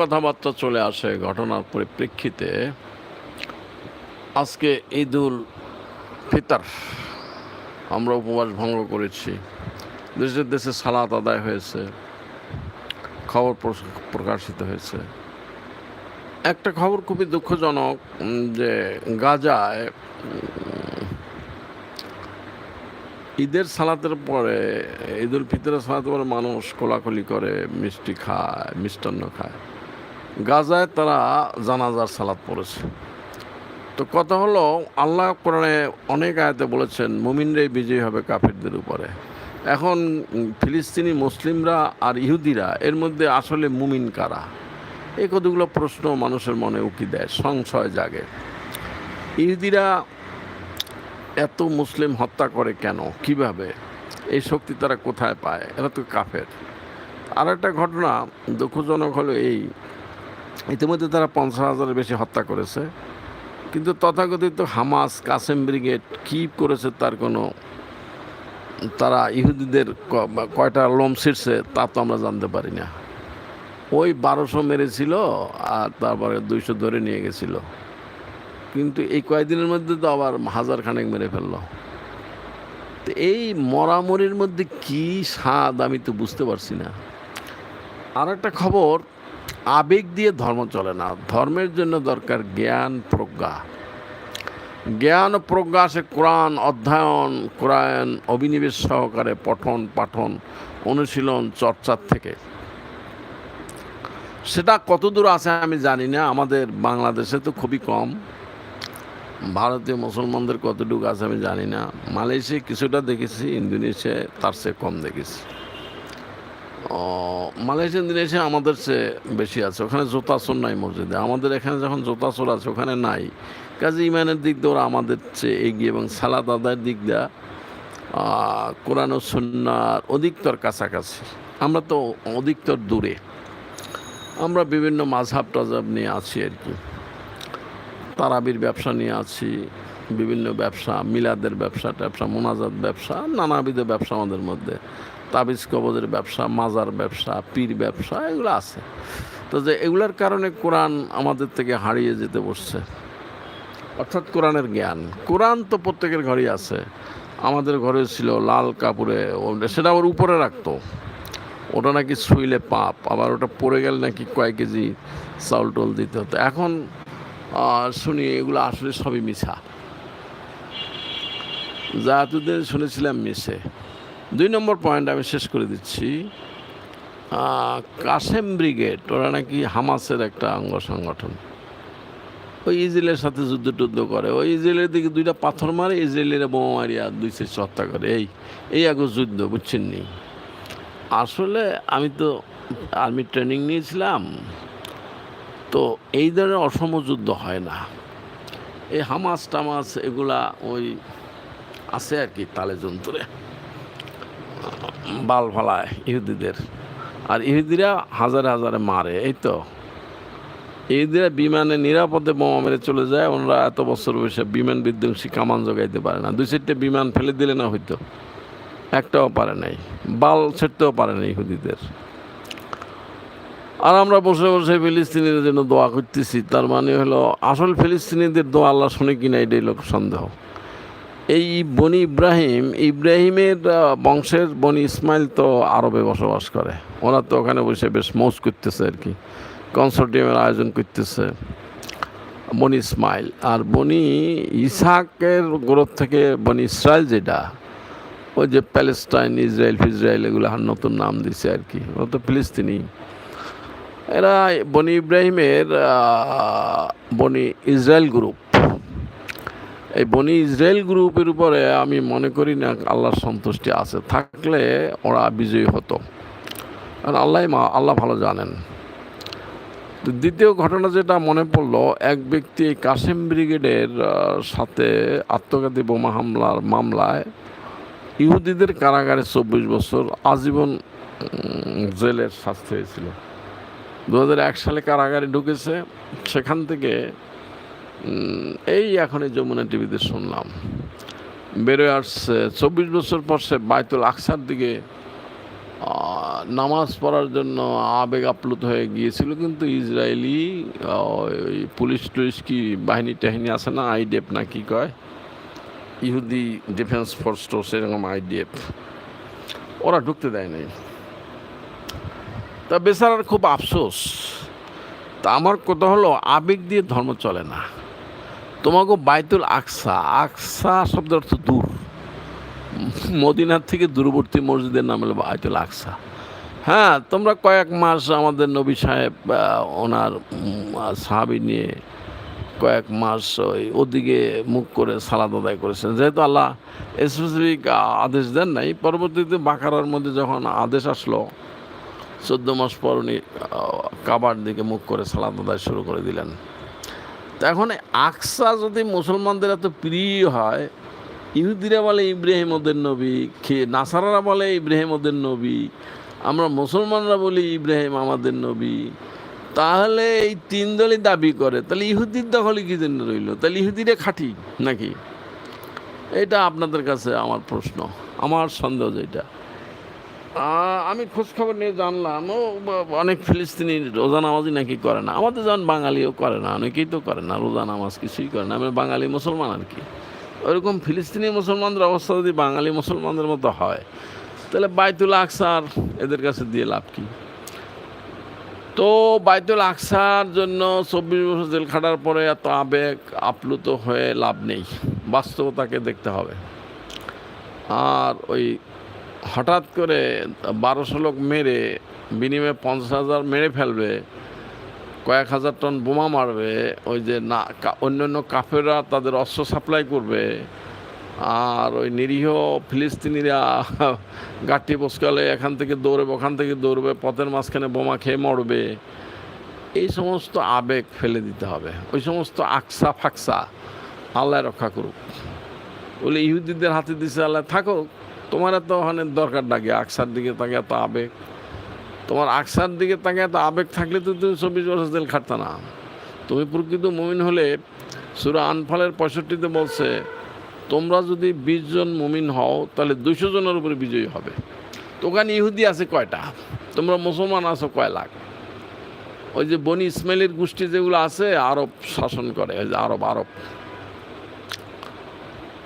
কথাবার্তা চলে আসে ঘটনার পরিপ্রেক্ষিতে, আজকে ঈদুল ফিতর আমরা উপবাস ভঙ্গ করেছি। দেশের দেশে সালাত আদায় হয়েছে, খবর প্রকাশিত হয়েছে। একটা খবর খুবই দুঃখজনক যে গাজায় ঈদের সালাতের পরে, ঈদুল ফিতরের সালাতের পরে মানুষ কোলাকুলি করে মিষ্টি খায়, মিষ্টান্ন খায়। গাজায় তারা জানাজার সালাত পড়েছে। তো কথা হলো, আল্লাহ কোরআনে অনেক আয়াতে বলেছেন, মুমিনরাই বিজয়ী হবে কাফেরদের উপরে। এখন ফিলিস্তিনি মুসলিমরা আর ইহুদিরা, এর মধ্যে আসলে মুমিন কারা? এই কতগুলো প্রশ্ন মানুষের মনে উকি দেয়, সংশয় জাগে। ইহুদিরা এত মুসলিম হত্যা করে কেন? কীভাবে? এই শক্তি তারা কোথায় পায়? এরা তো কাফের। আর একটা ঘটনা দুঃখজনক হলো এই ইতিমধ্যে তারা পঞ্চাশ হাজারের বেশি হত্যা করেছে। কিন্তু তথাকথিত হামাস, কাসেম ব্রিগেড কী করেছে তার কোনো, তারা ইহুদিদের কয়টা লোম ছিঁড়ছে তা তো আমরা জানতে পারি না। ওই বারোশো মেরেছিল আর তারপরে দুইশো ধরে নিয়ে গেছিল। কিন্তু এই কয়েকদিনের মধ্যে তো আবার হাজার খানেক মেরে ফেলল। তো এই মরামরির মধ্যে কি স্বাদ আমি তো বুঝতে পারছি না। আর একটা খবর আবেগ দিয়ে ধর্ম চলে না। ধর্মের জন্য দরকার জ্ঞান প্রজ্ঞা। জ্ঞান প্রজ্ঞা সে কোরআন অধ্যয়ন, কোরআন অভিনিবেশ সহকারে পঠন, পাঠন, অনুশীলন, চর্চার থেকে। সেটা কতদূর আছে আমি জানি না। আমাদের বাংলাদেশে তো খুবই কম। ভারতীয় মুসলমানদের কতটুকু আছে আমি জানি না। মালয়েশিয়া কিছুটা দেখেছি, ইন্দোনেশিয়ায় তার চেয়ে কম দেখেছি। ও, মালয়েশিয়া ইন্দোনেশিয়া আমাদের চেয়ে বেশি আছে। ওখানে জোতাসোর নাই মসজিদে। আমাদের এখানে যখন জোতাসোর আছে ওখানে নাই। কাজে ইমানের দিক দিয়ে ওরা আমাদের চেয়ে এগিয়ে এবং সালাদ আদায়ের দিক দিয়ে কোরআন ও সুন্নার অধিকতর কাছাকাছি। আমরা তো অধিকতর দূরে। আমরা বিভিন্ন মাঝহাব টাঝাব নিয়ে আছি আর কি। তারাবির ব্যবসা নিয়ে আছি বিভিন্ন ব্যবসা মিলাদের ব্যবসা ট্যাবসা মোনাজাত ব্যবসা নানাবিধ ব্যবসা আমাদের মধ্যে। তাবিজ কবজের ব্যবসা, মাজার ব্যবসা, পীর ব্যবসা, এগুলো আছে। তো যে এগুলোর কারণে কোরআন আমাদের থেকে হারিয়ে যেতে বসছে। অর্থাৎ কোরআনের জ্ঞান। কোরআন তো প্রত্যেকের ঘরেই আছে। আমাদের ঘরে ছিল লাল কাপড়ে, সেটা ওর উপরে রাখতো। ওটা নাকি শুইলে পাপ, আবার ওটা পড়ে গেলে নাকি কয়েক কেজি চাউল টোল দিতে হতো। এখন শুনি এগুলো আসলে সবই মিছা। যা এতদিন শুনেছিলাম মিশে। দুই নম্বর পয়েন্ট আমি শেষ করে দিচ্ছি। কাসেম ব্রিগেড, ওরা নাকি হামাসের একটা অঙ্গ সংগঠন। ওই ইসরায়েলের সাথে যুদ্ধ টুদ্ধ করে। ওই ইসরায়েলের দিকে দুইটা পাথর মারে, ইসরায়েলের বোমা মারিয়া দুই শেষ হত্যা করে। এই এই আগে যুদ্ধ, বুঝছেন নি? আসলে আমি তো আর্মি ট্রেনিং নিয়েছিলাম, তো এই ধরনের অসম যুদ্ধ হয় না। এই হামাস টামাস এগুলা ওই আছে আর কি তালে যন্ত্রে বাল ফালায় ইহুদিদের। আর ইহুদিরা হাজারে হাজারে মারে, এই তো। ইহুদিরা বিমানে নিরাপদে বোমা মেরে চলে যায়, ওনারা এত বছর বসে বিমান বিধ্বংসী কামান জোগাইতে পারে না। দুই চারটে বিমান ফেলে দিলে না হয়তো একটাও পারে নাই। বাল ছেড়তেও পারে না ইহুদিদের। আর আমরা বসে বসে ফিলিস্তিনিদের জন্য দোয়া করতেছি, তার মানে হলো আসল ফিলিস্তিনিদের দোয়া আল্লাহ শুনে কিনা, এটাই লোক সন্দেহ। এই বনি ইব্রাহিম, ইব্রাহিমের বংশের বনি ইসমাইল তো আরবে বসবাস করে। ওরা তো ওখানে বসে বেশ মৌজ করতেছে আর কি, কনসার্টিয়ামের আয়োজন করতেছে বনি ইসমাইল। আর বনি ইসাকের গ্রোথ থেকে বনি ইসরায়েল যেটা, ওই যে প্যালেস্টাইন ইসরায়েল ফিসরায়েল এগুলো নতুন নাম দিছে আর কি, ওরা তো ফিলিস্তিনি। এরা বনি ইব্রাহিমের বনি ইসরায়েল গ্রুপ এই বনি ইসরায়েল গ্রুপের উপরে আমি মনে করি না আল্লাহর সন্তুষ্টি আছে। থাকলে ওরা বিজয়ী হতো। কারণ আল্লাহ মা, আল্লাহ ভালো জানেন। দ্বিতীয় ঘটনা যেটা মনে পড়ল, এক ব্যক্তি কাসেম ব্রিগেডের সাথে আত্মঘাতী বোমা হামলার মামলায় ইহুদিদের কারাগারে চব্বিশ বছর আজীবন জেলের শাস্তি হয়েছিল। দু সালে কারাগারে ঢুকেছে। সেখান থেকে এই এখন এই যমুনা টিভিতে শুনলাম। বেরোয় আসছে, চব্বিশ বছর পর সে বাইতুল আকসার দিকে নামাজ পড়ার জন্য আবেগ আপ্লুত হয়ে গিয়েছিল, কিন্তু ইসরায়েলি ওই পুলিশ টুলিশ কি বাহিনী টাহিনী আছে না, আইডিএফ না কি কয়? ইহুদি ডিফেন্স ফোর্স টোর্স এরকম আইডিএফ। ওরা ঢুকতে দেয় নাই। তা বেচারার খুব আফসোস। তা আমার কথা হলো, আবেগ দিয়ে ধর্ম চলে না। তোমাকে বাইতুল আকসা আকসা শব্দের অর্থ দূর। মদিনার থেকে দূরবর্তী মসজিদের নাম হলো বাইতুল আকসা। হ্যাঁ তোমরা কয়েক মাস আমাদের নবী সাহেব ওনার সাহাবি নিয়ে কয়েক মাস ওই ওদিকে মুখ করে সালাদ আদায় করেছেন। যেহেতু আল্লাহ স্পেসিফিক আদেশ দেন নাই, পরবর্তীতে বাকারার মধ্যে যখন আদেশ আসলো, চোদ্দ মাস পর উনি কাবার দিকে মুখ করে সালাদ আদায় শুরু করে দিলেন। তো এখন আকসা যদি মুসলমানদের এত প্রিয় হয়, ইহুদিরা বলে ইব্রাহিম ওদের নবী, খে, নাসারারা বলে ইব্রাহিম ওদের নবী, আমরা মুসলমানরা বলি ইব্রাহিম আমাদের নবী, তাহলে এই তিন দলই দাবি করে। তাহলে ইহুদির দখলে কি জন্য রইল? তাহলে ইহুদিরা খাঁটি নাকি? এটা আপনাদের কাছে আমার প্রশ্ন, আমার সন্দেহ যেটা আমি খোঁজখবর নিয়ে জানলাম, ও অনেক ফিলিস্তিনি রোজা নামাজই নাকি করে না। আমাদের যেমন বাঙালিও করে না, অনেকেই তো করে না, রোজা নামাজ কিছুই করে না। আমরা বাঙালি মুসলমান আর কি। ওরকম ফিলিস্তিনি মুসলমানদের অবস্থা যদি বাঙালি মুসলমানদের মতো হয়, তাহলে বাইতুল আকসার এদের কাছে দিয়ে লাভ কি? তো বাইতুল আকসার জন্য চব্বিশ বছর জেল খাটার পরে এত আবেগ, আপ্লুত হয়ে লাভ নেই। বাস্তবতাকে দেখতে হবে। আর ওই হঠাৎ করে বারোশো লোক মেরে, বিনিময়ে পঞ্চাশ হাজার মেরে ফেলবে, কয়েক হাজার টন বোমা মারবে, ওই যে না, কা- অন্যান্য কাফেররা তাদের অস্ত্র সাপ্লাই করবে, আর ওই নিরীহ ফিলিস্তিনিরা গাঠি বসকালে এখান থেকে দৌড়বে, ওখান থেকে দৌড়বে, পথের মাঝখানে বোমা খেয়ে মরবে। এই সমস্ত আবেগ ফেলে দিতে হবে। ওই সমস্ত আকসা ফাকসা আল্লাহ রক্ষা করুক। বলে ইহুদিদের হাতে দিছে আল্লাহ থাকো তোমার এত ওখানে দরকার ডাকে আকসার দিকে তাকে এত আবেগ। তোমার আকসার দিকে তাকে এত আবেগ থাকলে তো তুমি চব্বিশ বছর জেল খাটতে না। তুমি প্রকৃত মুমিন হলে সুরা আনফালের পঁয়ষট্টিতে বলছে, তোমরা যদি বিশ জন মুমিন হও, তাহলে দুশো জনের উপরে বিজয়ী হবে। তো ওখানে ইহুদি আছে কয়টা? তোমরা মুসলমান আছো কয় লাখ? ওই যে বনি ইসমাইলের গোষ্ঠী যেগুলো আছে, আরব শাসন করে, ওই যে আরব আরব।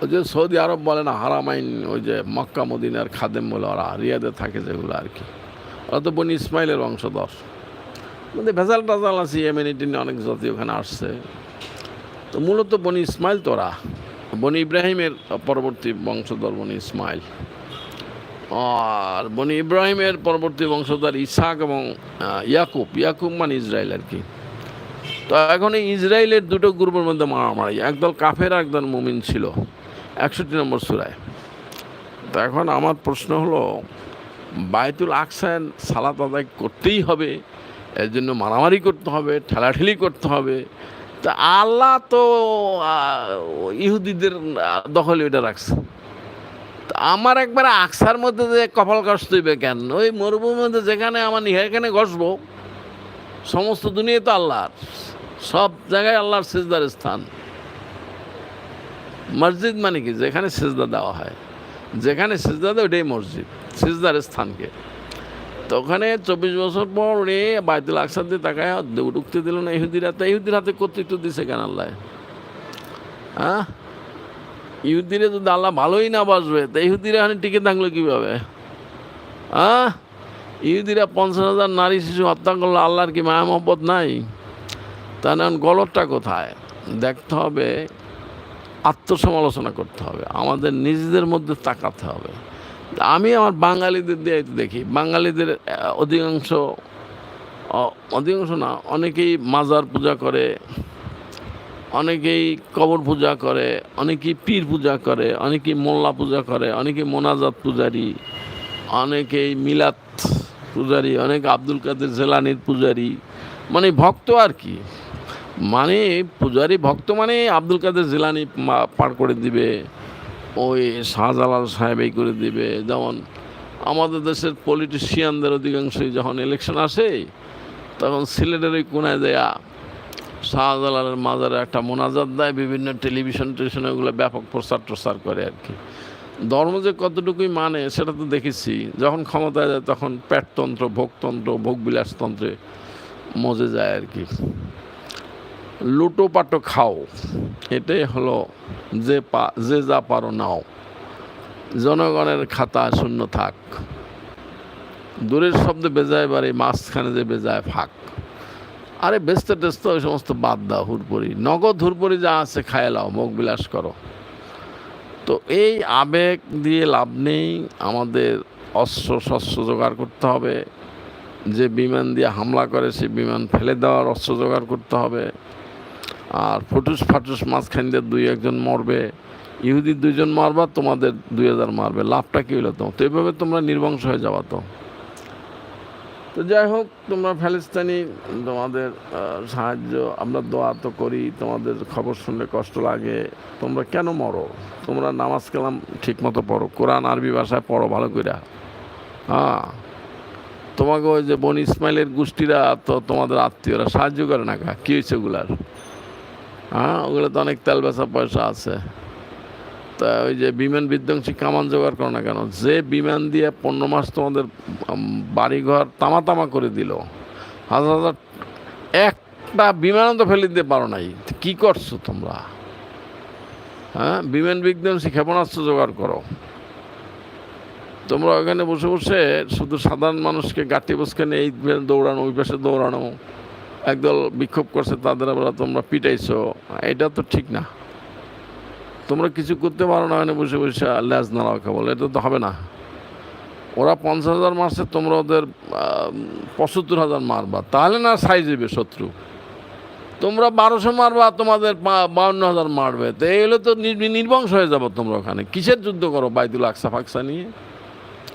ওই যে সৌদি আরব বলে না, হারামাইন, ওই যে মক্কা, মদিনার খাদেম বলে ওরা, রিয়াদে থাকে যেগুলো আর কি। ওরা তো বনি ইসমাইলের বংশধর। মানে ভেজাল টাজাল আছে এমএনিটি অনেক জাতি ওখানে আসছে। তো মূলত বনি ইসমাইল তোরা বনি ইব্রাহিমের পরবর্তী বংশধর বনি ইসমাইল। আর বনি ইব্রাহিমের পরবর্তী বংশধর ইসাক এবং ইয়াকুব। ইয়াকুব মানে ইসরায়েল আর কি। তো এখন ইসরায়েলের দুটো গ্রুপের মধ্যে মারামারি। একদল কাফের একদল মুমিন ছিল। একষট্টি নম্বর সুরায়। তো এখন আমার প্রশ্ন হলো বায়তুল আকসান সালাত আদায় করতেই হবে, এর জন্য মারামারি করতে হবে, ঠেলাঠেলি করতে হবে। তা আল্লাহ তো ইহুদিদের দখলে ওইটা রাখছে। তা আমার একবার আকসার মধ্যে যে কপাল কষ্ট হইবে কেন? ওই মরুভূমির মধ্যে যেখানে আমার এখানে ঘষবো, সমস্ত দুনিয়া তো আল্লাহর। সব জায়গায় আল্লাহর সেজদার স্থান। মসজিদ মানে কি? যেখানে সেজদা দেওয়া হয়। যেখানে সেজদা দেয় ওটাই মসজিদ। সেজদার স্থানকে। তো ওখানে চব্বিশ বছর পর উনি বাইতুল আকসার দিয়ে তাকায় ঢুকতে দিল না ইহুদিরা। তো ইহুদির হাতে কর্তৃত্ব দিছে কেন আল্লাহ? হ্যাঁ ইহুদিরে যদি আল্লাহ ভালোই না বাসবে, তা ইহুদিরা এখানে টিকে থাকল কীভাবে? হ্যাঁ ইহুদিরা পঞ্চাশ হাজার নারী শিশু হত্যা করল, আল্লাহর কি মায়া মহব্বত নাই? তাহলে এখন গলতটা কোথায়? দেখতে হবে আত্মসমালোচনা করতে হবে, আমাদের নিজেদের মধ্যে তাকাতে হবে। আমি আমার বাঙালিদের দিয়ে দেখি, বাঙালিদের অধিকাংশ অধিকাংশ না, অনেকেই মাজার পূজা করে, অনেকেই কবর পূজা করে, অনেকেই পীর পূজা করে, অনেকেই মোল্লা পূজা করে, অনেকেই মোনাজাত পূজারি, অনেকেই মিলাত পূজারি, অনেক আব্দুল কাদের জেলানির পূজারি। মানে ভক্ত আর কি। মানে পূজারি ভক্ত মানে আব্দুল কাদের জিলানি পার করে দিবে, ওই শাহজালাল সাহেব এই করে দিবে। যেমন আমাদের দেশের পলিটিশিয়ানদের অধিকাংশই যখন ইলেকশন আসে, তখন সিলেটের ওই কোনায় দেয়া শাহজালালের মাজারে একটা মোনাজাত দেয়, বিভিন্ন টেলিভিশন টেলিভিশন ওগুলো ব্যাপক প্রচার প্রসার করে আর কি। ধর্ম যে কতটুকুই মানে সেটা তো দেখেছি। যখন ক্ষমতায় যায় তখন পেটতন্ত্র ভোগতন্ত্র, ভোগবিলাসতন্ত্রে মজে যায় আর কি। লুটো পাটো খাও। এটাই হলো যে পা, যে যা পারো নাও। জনগণের খাতা শূন্য থাক। দূরের শব্দে বেজায় বাড়ি, মাঝখানে যে বেজায় ফাঁক। আরে ব্যস্ত টেস্ত ওই সমস্ত বাদ দাও হুরপুরি। নগদ হুরপুরি যা আছে খায় লাও, মুখ বিলাস করো। তো এই আবেগ দিয়ে লাভ নেই। আমাদের অস্ত্র শস্ত্র জোগাড় করতে হবে। যে বিমান দিয়ে হামলা করে, সেই বিমান ফেলে দেওয়ার অস্ত্র জোগাড় করতে হবে। আর ফুটুস ফাটুস মাঝখান দিয়ে দুই একজন মরবে। ইহুদি দুইজন মারবা, তোমাদের দুই হাজার মারবে। লাভটা কী হলো তো তো এইভাবে তোমরা নির্বংশ হয়ে যাবা তো। তো যাই হোক, তোমরা ফ্যালিস্তানি তোমাদের সাহায্য, আমরা দোয়া তো করি, তোমাদের খবর শুনলে কষ্ট লাগে। তোমরা কেন মরো? তোমরা নামাজ কালাম ঠিক মতো পড়ো। কোরআন আরবি ভাষায় পড়ো ভালো করে হ্যাঁ। তোমাকে ওই যে বন ইসমাইলের গোষ্ঠীরা তো তোমাদের আত্মীয়রা সাহায্য করে না কা কী হয়েছে ওগুলার? হ্যাঁ ওগুলো তো অনেক তেল বেচা পয়সা আছে। তা ওই যে বিমান বিধ্বংসী কামান জোগাড় করো না কেন? যে বিমান দিয়ে পনেরো মাস তোমাদের বাড়িঘর তামা তামা করে দিল, হাজার হাজার, একটা বিমানও তো ফেলে দিতে পারো নাই। কী করছ তোমরা? হ্যাঁ বিমান বিধ্বংসী ক্ষেপণাস্ত্র জোগাড় করো। তোমরা ওখানে বসে বসে শুধু সাধারণ মানুষকে গাটি বসখানে এই দৌড়ানো, ওই পাশে দৌড়ানো একদল বিক্ষোভ করছে, তাদের আবার তোমরা পিটাইছো। এটা তো ঠিক না। তোমরা কিছু করতে পারো না ওখানে বসে বসে ল্যাজ নাড়াও কেবল, এটা তো হবে না। ওরা পঞ্চাশ হাজার মারছে, তোমরা ওদের পঁচাত্তর হাজার মারবা। তাহলে না সাইজ দেবে শত্রু। তোমরা বারোশো মারবা, তোমাদের বাউন্ন হাজার মারবে। তো এই হলে তো নির- নির্বংশ হয়ে যাব তোমরা ওখানে। কিসের যুদ্ধ করো বাইতুল আকসা ফাকসা নিয়ে?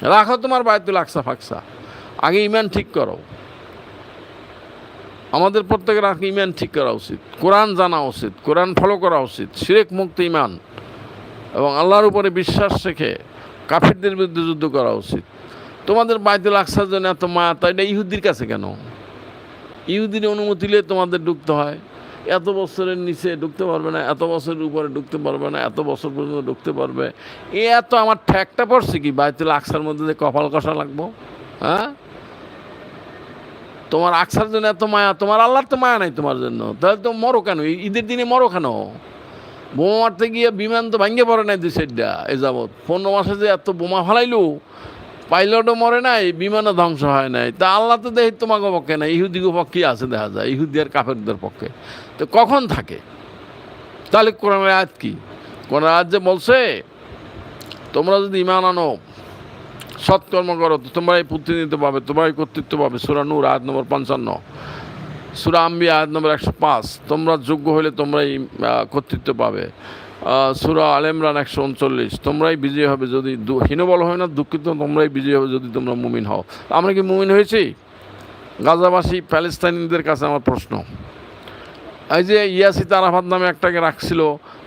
রাখো তোমার বাইতুল আকসা ফাকসা। আগে ইমান ঠিক করো। আমাদের প্রত্যেকের আগে ইমান ঠিক করা উচিত। কোরআন জানা উচিত, কোরআন ফলো করা উচিত সিরেক মুক্ত ইমান এবং আল্লাহর উপরে বিশ্বাস রেখে কাফিরদের বিরুদ্ধে যুদ্ধ করা উচিত। তোমাদের বাইতুল আকসার জন্য এত মায়া, তা এটা ইহুদির কাছে কেন? ইহুদির অনুমতি নিয়ে তোমাদের ঢুকতে হয়। এত বছরের নিচে ঢুকতে পারবে না, এত বছরের উপরে ঢুকতে পারবে না, এত বছর পর্যন্ত ঢুকতে পারবে। এ এত আমার ঠ্যাকটা পড়ছে কি? বাইতুল আকসার মধ্যে যে কপাল কষা লাগবো? হ্যাঁ? তোমার আকসার জন্য এত মায়া, তোমার আল্লাহর তো মায়া নাই তোমার জন্য। তাহলে তো মরো কেন? ঈদের দিনে মরো কেন? বোমা মারতে গিয়ে বিমান তো ভাঙ্গে পড়ে নাই সাইডটা এ যাবৎ। পনেরো মাসে যে এত বোমা ফালাইলো, পাইলটও মরে নাই, বিমানও ধ্বংস হয় নাই। তা আল্লাহ তো দেখি তোমাকে পক্ষে না ইহুদিগো পক্ষে আছে দেখা যায়? ইহুদি আর কাফেরদের পক্ষে। তো কখন থাকে? তাহলে কোরআনের আয়াত কি? কোরআন আয়াত যে বলছে, তোমরা যদি ইমান আনো সৎকর্ম করো তোমরাই প্রতিনিধিত্ব পাবে, তোমরাই কর্তৃত্ব পাবে। সুরা নূর, আয়াত নম্বর পঞ্চান্ন। সুরা আম্বি আয়াত নম্বর একশো পাঁচ। তোমরা যোগ্য হলে তোমরাই কর্তৃত্ব পাবে। সুরা আল ইমরান একশো উনচল্লিশ। তোমরাই বিজয়ী হবে যদি হীনবল হয় না, দুঃখিত, তোমরাই বিজয়ী হবে যদি তোমরা মুমিন হও। আমরা কি মুমিন হয়েছি? গাজাবাসী প্যালেস্তাইনিদের কাছে আমার প্রশ্ন। এই যে ইয়াসিত আরাফাত নামে একটাকে রাখছিল,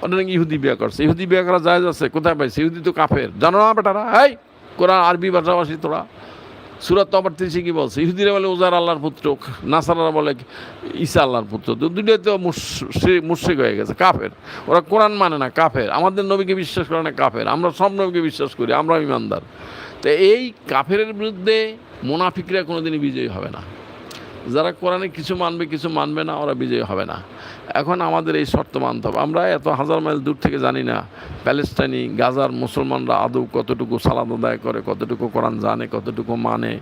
ওটা নাকি ইহুদি বিয়ে করছে। ইহুদি বিয়ে করা যায় আছে, কোথায় পাইছে? ইহুদি তো কাফের। জানো না বেটারা? এই! কোরআন, আরবি ভাষাভাষী তোরা। সুরাত তো আবার তিরিশে কি বলছে? ইহুদিরা বলে ওজার আল্লাহর পুত্র, নাসারারা বলে, ঈসা আল্লাহর পুত্র। তো দুটোই তো মুর্শিক হয়ে গেছে, কাফের। ওরা কোরআন মানে না, কাফের। আমাদের নবীকে বিশ্বাস করে না, কাফের। আমরা সব নবীকে বিশ্বাস করি, আমরা ইমানদার। তো এই কাফের বিরুদ্ধে মোনাফিকরা কোনোদিনই বিজয়ী হবে না। যারা কোরআনে কিছু মানবে কিছু মানবে না, ওরা বিজয়ী হবে না। এখন আমাদের এই শর্ত মানতে হবে। আমরা এত হাজার মাইল দূর থেকে জানি না প্যালেস্টাইনি গাজার মুসলমানরা আদৌ কতটুকু সালাদ আদায় করে, কতটুকু কোরআন জানে, কতটুকু মানে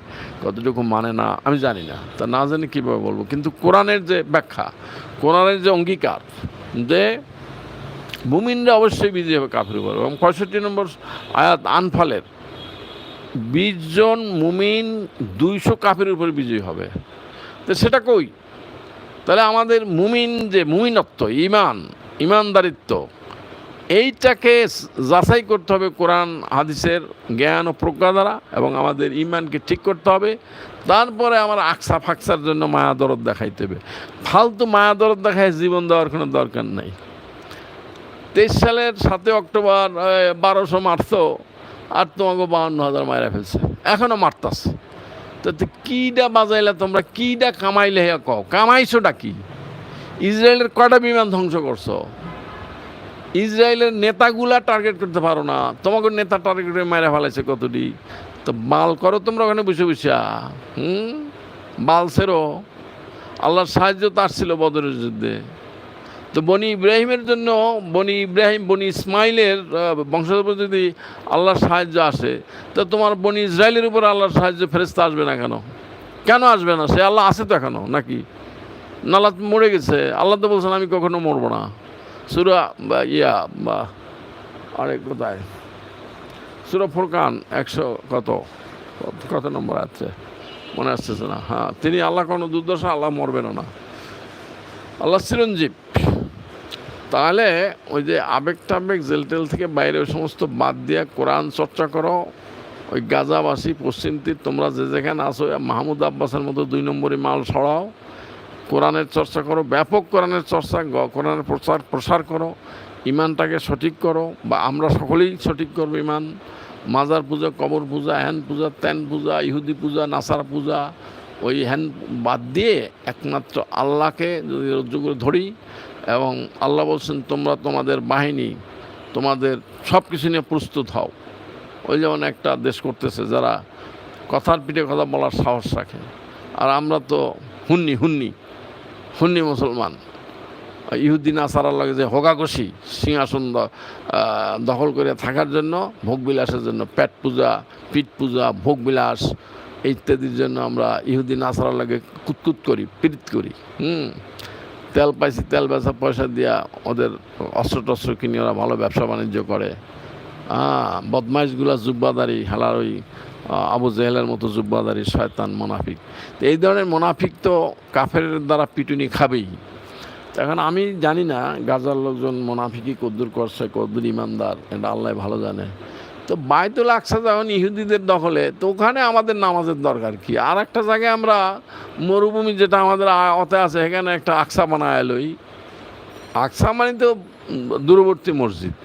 কতটুকু মানে না, আমি জানি না। তা না জানি কীভাবে বলব? কিন্তু কোরআনের যে ব্যাখ্যা, কোরআনের যে অঙ্গীকার, যে মুমিনরা অবশ্যই বিজয়ী হবে, কাফের উপর এবং পঁয়ষট্টি নম্বর আয়াত, আনফালের বিশজন মুমিন দুইশো কাফের উপরে বিজয়ী হবে। তো সেটা কই? তাহলে আমাদের মুমিন যে মুমিনত্ব ইমান ইমানদারিত্ব এইটাকে যাচাই করতে হবে কোরআন, হাদিসের জ্ঞান ও প্রজ্ঞা দ্বারা এবং আমাদের ইমানকে ঠিক করতে হবে। তারপরে আমার আকসা ফাকসার জন্য মায়া দরদ দেখাইতে হবে। ফালতু মায়া দরদ দেখায় জীবন দেওয়ার কোনো দরকার নাই। তেইশ সালের সাতই অক্টোবর বারোশো মারতো আর তোমাকে বাউন্ন হাজার মায়েরা ফেলছে। এখনও মারতাছে। তো কীটা বাজাইলে তোমরা কীটা কামাইলে হে কও? কামাইছোটা কি? ইসরায়েলের কয়টা বিমান ধ্বংস করছ? ইসরায়েলের নেতাগুলা টার্গেট করতে পারো না। তোমাকে নেতা টার্গেট করে মেরে ফেলাইছে কতটি? তো বাল করো তোমরা ওখানে বসে বসে। হুম? বাল সেরো আল্লাহর সাহায্য তো আসছিল বদরের যুদ্ধে। তো বনি ইব্রাহিমের জন্য, বনি ইব্রাহিম, বনি ইসমাইলের বংশধর যদি আল্লাহর সাহায্য আসে, তো তোমার বনি ইসরায়েলের উপর আল্লাহর সাহায্য ফেরেস্তা আসবে না কেন? কেন আসবে না? সে আল্লাহ আছে তো এখনও, নাকি? নালা মরে গেছে। আল্লাহ তো বলছেন, আমি কখনো মরবো না। সুরা, বা, ইয়া, বা আরেক কোথায়? সুরা ফুরকান একশো কত- কত নম্বর আছে? মনে আসতেছে না। হ্যাঁ তিনি আল্লাহ কোনো দুর্দশা আল্লাহ মরবেন না। আল্লাহ চিরঞ্জীব। তাহলে ওই যে আবেগ টাবেগ জেল টেল থেকে বাইরে ওই সমস্ত বাদ দিয়ে কোরআন চর্চা করো। ওই গাজাবাসী, পশ্চিম তীর, তোমরা যে যেখানে আসো মাহমুদ আব্বাসের মতো দুই নম্বরই মাল সরাও। কোরআনের চর্চা করো, ব্যাপক কোরআনের চর্চা কোরআনের প্রচার, প্রসার করো। ইমানটাকে সঠিক করো, বা আমরা সকলেই সঠিক করব ইমান। মাজার পূজা, কবর পূজা হ্যান পূজা ত্যান পূজা, ইহুদি পূজা, নাসার পূজা, ওই হ্যান বাদ দিয়ে একমাত্র আল্লাহকে যদি রজ্জু করে ধরি এবং আল্লাহ বলছেন, তোমরা তোমাদের বাহিনী, তোমাদের সব কিছু নিয়ে প্রস্তুত হও। ওই যেমন একটা দেশ করতেছে, যারা কথার পিঠে কথা বলার সাহস রাখে। আর আমরা তো হুন্নি হুন্নি হুন্নি মুসলমান। ইহুদ্দিন আসারার লাগে যে হোগাকষি সিংহাসন দখল করে থাকার জন্য, ভোগবিলাসের জন্য, পেট পূজা, পিঠ পূজা, ভোগবিলাস ইত্যাদির জন্য আমরা ইহুদিন আসারার লাগে কুতকুত করি, পীড়িত করি। হুম। তেল পাইছি, তেল বেচা পয়সা দিয়া ওদের অস্ত্র টস্ত্র কিনে, ওরা ভালো ব্যবসা বাণিজ্য করে। হ্যাঁ বদমাইশগুলা জুব্বাদারি, হেলার ওই আবু জেহেলের মতো জুব্বাদারি, শয়তান, মোনাফিক। তো এই ধরনের মোনাফিক তো কাফের দ্বারা পিটুনি খাবেই। এখন আমি জানি না গাজার লোকজন মোনাফিকি কদ্দুর করছে, কদ্দুর ইমানদার, এটা আল্লাহ ভালো জানে। তো বাইতুল আকসা যখন ইহুদিদের দখলে, তো ওখানে আমাদের নামাজের দরকার কি? আর একটা জায়গায় আমরা মরুভূমি যেটা আমাদের অতে আছে এখানে একটা আকসা বানায় লই আকসা মানে তো দূরবর্তী মসজিদ।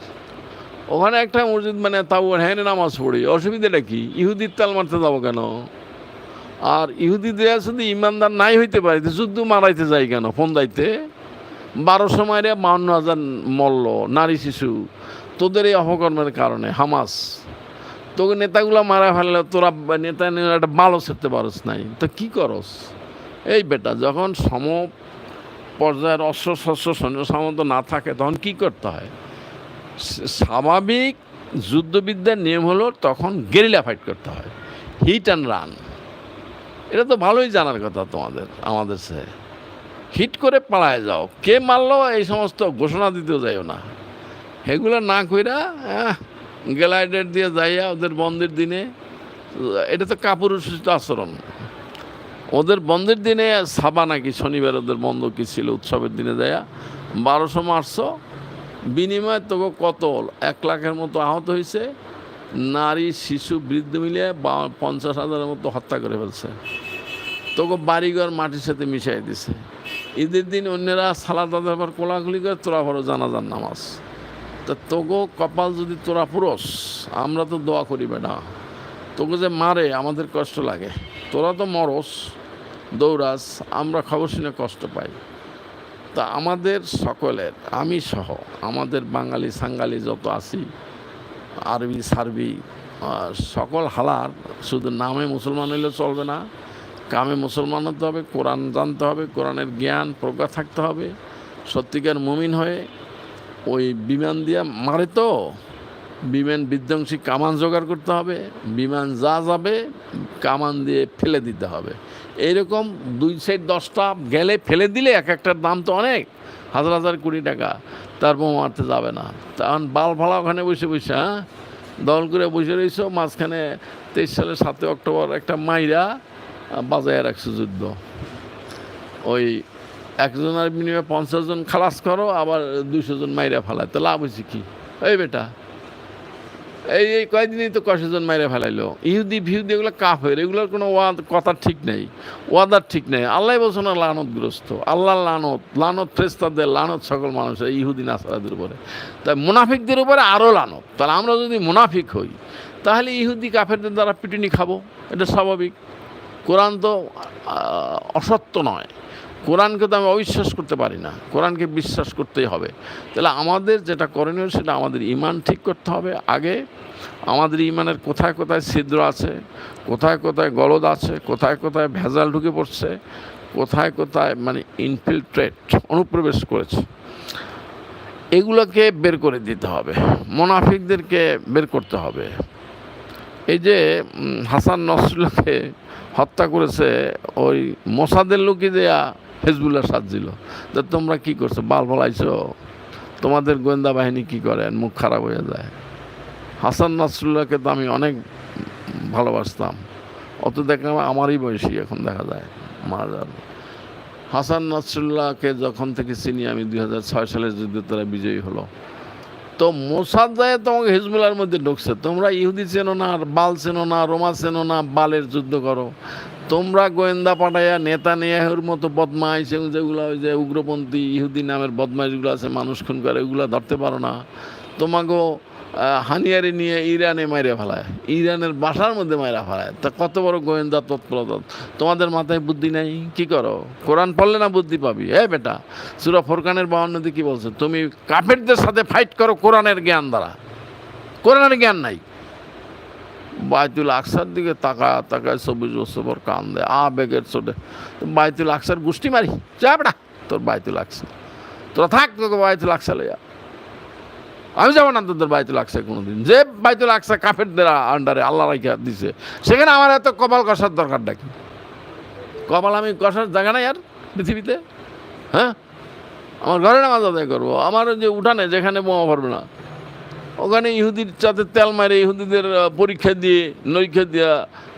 ওখানে একটা মসজিদ মানে তাও হ্যাঁ নামাজ পড়ি। অসুবিধাটা কি? ইহুদির তাল মারতে যাব কেন? আর ইহুদিদের শুধু ইমানদার নাই হইতে পারে যুদ্ধ মারাইতে যাই কেন? ফোন দাইতে? বারোশো মাইরে বাউন্ন হাজার মল্ল নারী শিশু। তোদের এই অপকর্মের কারণে, হামাস। তোকে নেতাগুলো মারা ফেললে তোরা নেতা একটা বালও সেরতে পারস নাই। তো কি করস? এই বেটা, যখন সম পর্যায়ের অস্ত্র শস্ত্র সৈন্য সামন্ত না থাকে, তখন কি করতে হয়? স্বাভাবিক যুদ্ধবিদ্যার নিয়ম হলো তখন গেরিলা ফাইট করতে হয়। হিট অ্যান্ড রান এটা তো ভালোই জানার কথা তোমাদের, আমাদের সে হিট করে পালায় যাও। কে মারলো এই সমস্ত ঘোষণা দিতেও যাইও না। এগুলো না কইরা গ্যালাইডের দিয়ে যাইয়া ওদের বন্ধের দিনে, এটা তো কাপুরুষিত আচরণ। ওদের বন্ধের দিনে সাবা নাকি শনিবার ওদের বন্ধ কি ছিল উৎসবের দিনে যাইয়া? বারোশো মারছো, বিনিময়ে তোকে কত? এক লাখের মতো আহত হয়েছে নারী, শিশু, বৃদ্ধ মিলিয়ে পঞ্চাশ হাজারের মতো হত্যা করে ফেলছে। তোকে বাড়িঘর মাটির সাথে মিশাই দিছে। ঈদের দিন অন্যরা সালাদ আদার পর কোলাকুলি করে তোরা ভরো জানাজার নামাজ। তা তোগো কপাল যদি তোরা পুরস, আমরা তো দোয়া করি না তোকে যে মারে, আমাদের কষ্ট লাগে। তোরা তো মরস, দৌড়াস, আমরা খবর শুনে কষ্ট পাই। তা আমাদের সকলের, আমি সহ, আমাদের বাঙালি, সাঙ্গালি যত আছি, আরবি, সার্বি সকল হালার, শুধু নামে মুসলমান হইলে চলবে না, কামে মুসলমান হতে হবে, কোরআন জানতে হবে, কোরআনের জ্ঞান, প্রজ্ঞা থাকতে হবে, সত্যিকার মুমিন হয়ে ওই বিমান দিয়ে মারে তো। বিমান বিধ্বংসী কামান জোগাড় করতে হবে, বিমান যা যাবে কামান দিয়ে ফেলে দিতে হবে। এইরকম দুই সাইড দশটা গেলে ফেলে দিলে এক একটার দাম তো অনেক, হাজার হাজার কোটি টাকা, তার বোমা মারতে যাবে না। তখন বাল ফালা ওখানে বসে বসে হ্যাঁ? দল করে বসে রয়েছ মাঝখানে তেইশ সালের সাতই অক্টোবর একটা মাইরা বাজায় রাখছে যুদ্ধ। ওই একজনের বিনিময়ে পঞ্চাশ জন খালাস করো, আবার দুশো জন মাইরা ফেলায়। তো লাভ হয়েছে কি? এই বেটা, এই এই কয়েকদিনই তো কয়েকশো জন মাইরা ফেলাইলো। ইহুদি ফিহুদি এগুলো কাফের, এগুলোর কোনো ওয়াদ কথা ঠিক নেই, ওয়াদার ঠিক নেই। আল্লাহ বলছো না লানতগ্রস্ত। আল্লাহ লানত লানত ফ্রেস্তাদের লানত সকল মানুষের, ইহুদি নাসারাদের উপরে। তাই মুনাফিকদের উপরে আরও লানত। তাহলে আমরা যদি মুনাফিক হই, তাহলে ইহুদি কাফেরদের দ্বারা পিটুনি খাব। এটা স্বাভাবিক। কোরআন তো অসত্য নয়। কোরআনকে তো আমি অবিশ্বাস করতে পারি না। কোরআনকে বিশ্বাস করতেই হবে। তাহলে আমাদের যেটা করণীয় সেটা আমাদের ইমান ঠিক করতে হবে। আগে আমাদের ইমানের কোথায় কোথায় ছিদ্র আছে, কোথায় কোথায় গলদ আছে, কোথায় কোথায় ভেজাল ঢুকে পড়ছে, কোথায় কোথায় মানে ইনফিলট্রেট অনুপ্রবেশ করেছে, এগুলোকে বের করে দিতে হবে। মোনাফিকদেরকে বের করতে হবে। এই যে হাসান নসরুল্লাহকে হত্যা করেছে ওই মোসাদের লোকই দেয়া হেজবুল্লাহ সাথ দিল তো তোমরা কি করছ? বাল ফলাইছো? তোমাদের গোয়েন্দা বাহিনী কি করেন মুখ খারাপ হয়ে যায়। হাসান নাসরুল্লাহকে তো আমি অনেক ভালোবাসতাম। অত দেখলাম আমারই বয়সী এখন দেখা যায় মারা হাসান নাসরুল্লাহকে যখন থেকে চিনি আমি দুই হাজার ছয় সালের যুদ্ধে তারা বিজয়ী হলো। তো মোসাদ তোমাকে হিজবুলার মধ্যে ঢুকছে। তোমরা ইহুদি চেনো না আর বাল চেনো না, রোমা চেনো না, বালের যুদ্ধ করো। তোমরা গোয়েন্দা পাঠাইয়া নেতা নেয়াহের মতো বদমাইশ যেগুলো ওই যে উগ্রপন্থী ইহুদি নামের বদমাইশগুলো আছে মানুষ খুন করে ওগুলো ধরতে পারো না। তোমাকেও আহ, হানিয়ারি নিয়ে ইরানে মাইরা ফেলায় ইরানের বাসার মধ্যে মাইরা ফেলায়। তা কত বড় গোয়েন্দা তৎপরতা। তোমাদের মাথায় বুদ্ধি নাই? কি করো? কোরআন পড়লে না বুদ্ধি পাবি? হ্যাঁ বেটা সুরা ফোরকানের বাউন্নতে কী বলছে? তুমি কাফেরদের সাথে ফাইট করো কোরআনের জ্ঞান দ্বারা। কোরআনের জ্ঞান নাই। বাইতুল আকসার দিকে তাকা, তাকায় সবুজ পর কান দেয় আ বেগের চোটে বাইতুল আকসার গোষ্ঠী মারি, যা বেটা, তোর বাইতুল আকসা। তোরা থাক, তোকে বাইতুল আকসা লইয়া। আমি যাব না তোদের বাইতুল আকসা কোনোদিন। যে বাইতুল আকসা কাফেরদের আন্ডারে আল্লাহ রাখিয়া দিছে, সেখানে আমার এত কপাল কষার দরকার ডাকি কপাল আমি কষার জায়গা নাই আর পৃথিবীতে। হ্যাঁ? আমার ঘরে নামাজ আদায় করব। আমার যে উঠানে যেখানে বোমা পড়বে না। ওখানে ইহুদির চাতে তেল মারে, ইহুদিদের পরীক্ষা দিয়ে নৈক্ষা দিয়া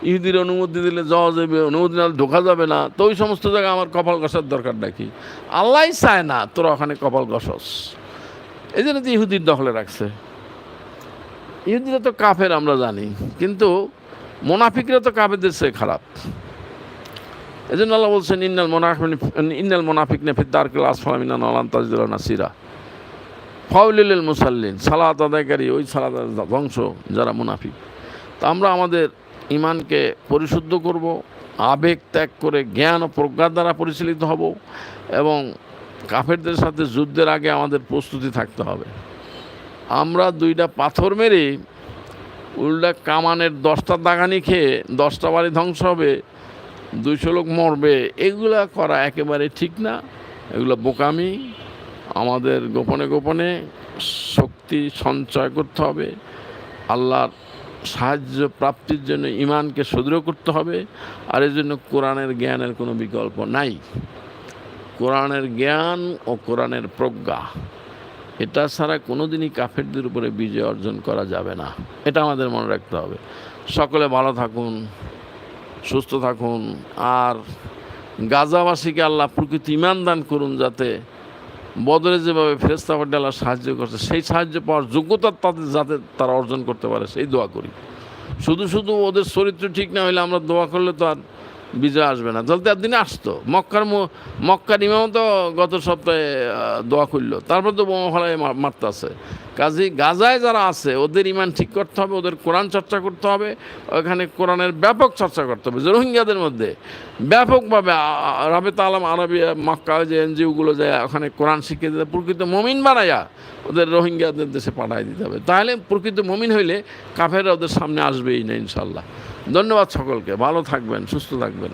ইহুদির অনুমতি দিলে যাওয়া যাবে, অনুমতি না ঢোকা যাবে না। তো ওই সমস্ত জায়গায় আমার কপাল কষার দরকার নাকি? আল্লাহ চায় না তোরা ওখানে কপাল কষস। এই জন্য তো ইহুদির দখলে রাখছে। ইহুদিরা তো কাফের, আমরা জানি। কিন্তু মোনাফিকরা তো কাফেরদের চেয়ে খারাপ। এই জন্য আল্লাহ বলছেন, ইন্নাল মোনাফিক ইন্নাল মোনাফিক নেফির দারকুল আসফালামিনা নলান তাজদুল নাসিরা ফাউলিল মুসাল্লিন, সালাত আদায়কারী, ওই সালাত ধ্বংস, যারা মুনাফিক। তা আমরা আমাদের ইমানকে পরিশুদ্ধ করব, আবেগ ত্যাগ করে জ্ঞান ও প্রজ্ঞার দ্বারা পরিচালিত হব এবং কাফেরদের সাথে যুদ্ধের আগে আমাদের প্রস্তুতি থাকতে হবে। আমরা দুইটা পাথর মেরে উল্টা কামানের দশটা দাগানি খেয়ে দশটা বাড়ি ধ্বংস হবে, দুইশো লোক মরবে, এগুলা করা একেবারে ঠিক না। এগুলো বোকামি আমাদের গোপনে গোপনে শক্তি সঞ্চয় করতে হবে। আল্লাহর সাহায্য প্রাপ্তির জন্য ইমানকে সুদৃঢ় করতে হবে। আর এর জন্য কোরআনের জ্ঞানের কোনো বিকল্প নাই। কোরআনের জ্ঞান ও কোরআনের প্রজ্ঞা, এটা ছাড়া কোনোদিনই কাফেরদের উপরে বিজয় অর্জন করা যাবে না। এটা আমাদের মনে রাখতে হবে। সকলে ভালো থাকুন, সুস্থ থাকুন, আর গাজাবাসীকে আল্লাহ প্রকৃতি ইমান দান করুন যাতে বদলে যেভাবে ফেরেস্তা আল্লাহ সাহায্য করছে, সেই সাহায্য পাওয়ার যোগ্যতা তাদের যাতে তারা অর্জন করতে পারে, সেই দোয়া করি। শুধু শুধু ওদের চরিত্র ঠিক না হলে আমরা দোয়া করলে তো আর বিজয় আসবে না। তাহলে তো একদিনে আসতো। মক্কার মক্কার ইমামও তো গত সপ্তাহে দোয়া করল। তারপর তো বোমা ফেলায় মারতে আছে কাজী গাজায় যারা আছে, ওদের ইমান ঠিক করতে হবে, ওদের কোরআন চর্চা করতে হবে, ওখানে কোরআনের ব্যাপক চর্চা করতে হবে। যে রোহিঙ্গাদের মধ্যে ব্যাপকভাবে রাবেত আলম আরবিয়া মক্কা যে এনজিওগুলো যায়, ওখানে কোরআন শিখিয়ে দিতে, প্রকৃত মমিন বানাইয়া ওদের রোহিঙ্গাদের দেশে পাঠাই দিতে হবে। তাহলে প্রকৃত মমিন হইলে কাফেররা ওদের সামনে আসবেই না ইনশাল্লাহ ধন্যবাদ সকলকে। ভালো থাকবেন সুস্থ থাকবেন।